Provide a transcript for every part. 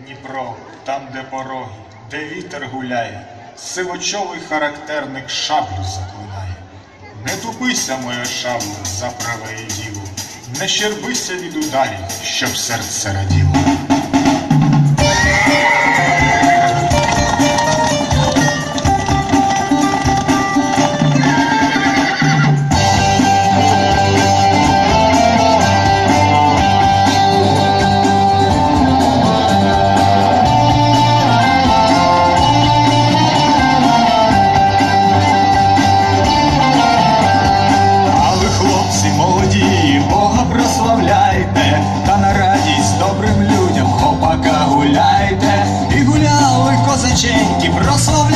Дніпро, там, де пороги, де вітер гуляє, сивочовий характерник шаблю заклинає. Не тупися, моя шабля, за праве діло, не щербися від ударів, щоб серце раділо. І гуляли козаченьки, прославляє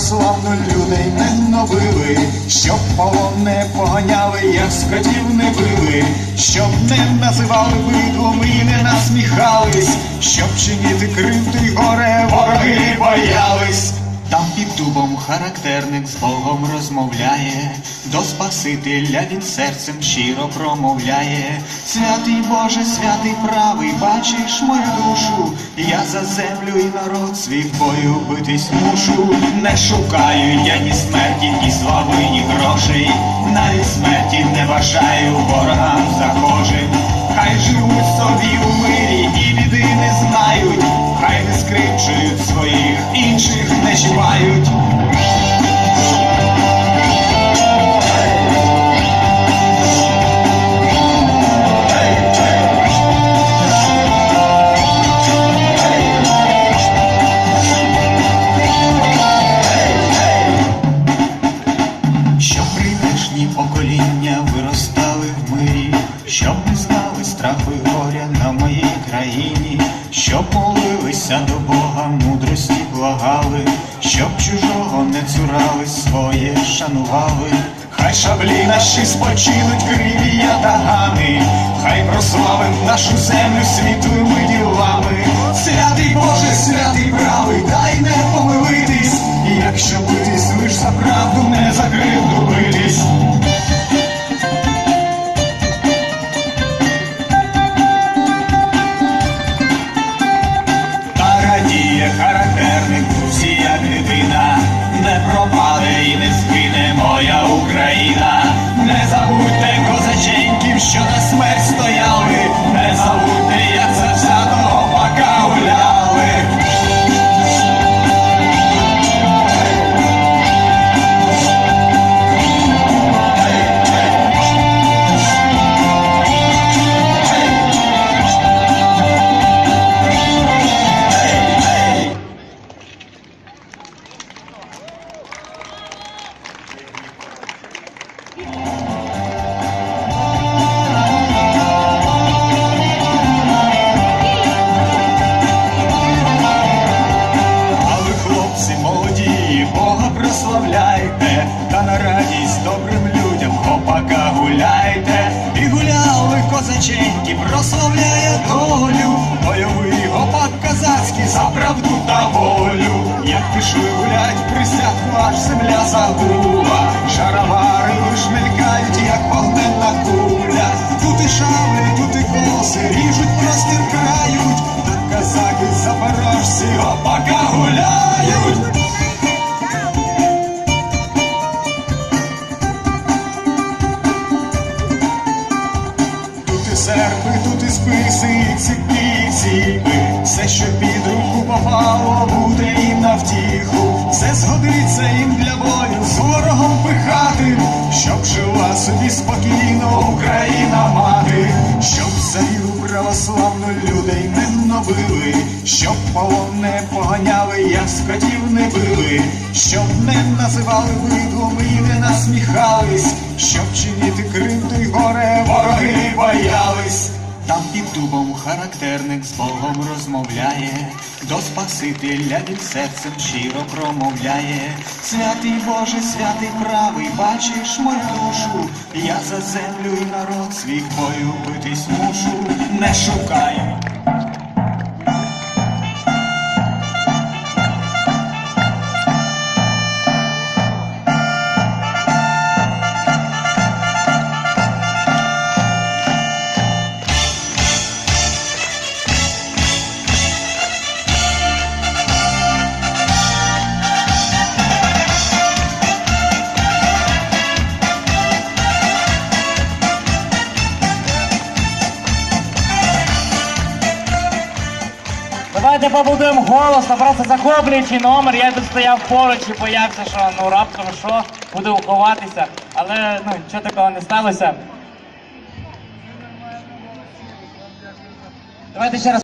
православну людей не новили, щоб полон не поганяли, як скотів не били, щоб не називали бидлом і не насміхались, щоб чинити кривди горе вороги боялись. Там під дубом характерник з Богом розмовляє, до Спасителя він серцем щиро промовляє. Святий Боже, святий правий, бачиш мою душу, я за землю і народ свій в бою битись мушу. Не шукаю я ні смерті, ні слави, ні грошей, навіть смерті не бажаю ворогам захожим. Хай живуть собі у мирі і біди не знають, скрипчують своїх, інших не чіпають. Країні, щоб молилися до Бога, мудрості благали, щоб чужого не цурали, своє шанували. Хай шаблі наші спочинуть криві ятагани, хай прославим нашу землю світу ділами. Прославляйте, та на радість добрим людям хопака гуляйте. І гуляли козаченьки, прославляє долю, бойовий гопак казацький за правду та волю. Як пішли гулять, присядку аж земля загула, шаровари лиш мелькають, як вогненна куля. Тут і шаблі, тут і коси, ріжуть простір крають, так казаки запорожці гопака Серпи, тут і списи, і ціпі, і ціпи. Все, що під руку попало, буде їм на втіху. Все згодиться їм для бою, з ворогом пихати, щоб жила собі спокійно Україна мати, щоб за віру православну людей не зробили, щоб полон не поганяли, як скотів не били, щоб не називали видом і не насміхались, щоб чинити кривду горе вороги боялись. Там під дубом характерник з Богом розмовляє, до Спасителя він серцем щиро промовляє. Святий Боже, святий правий, бачиш мою душу, я за землю і народ свій бою битись мушу, не шукай. Давайте побудуємо голосно, просто захоплюючий номер. Я тут стояв поруч і боявся, що ну раптом що, буду ховатися. Але ну нічого такого не сталося. Давайте ще раз.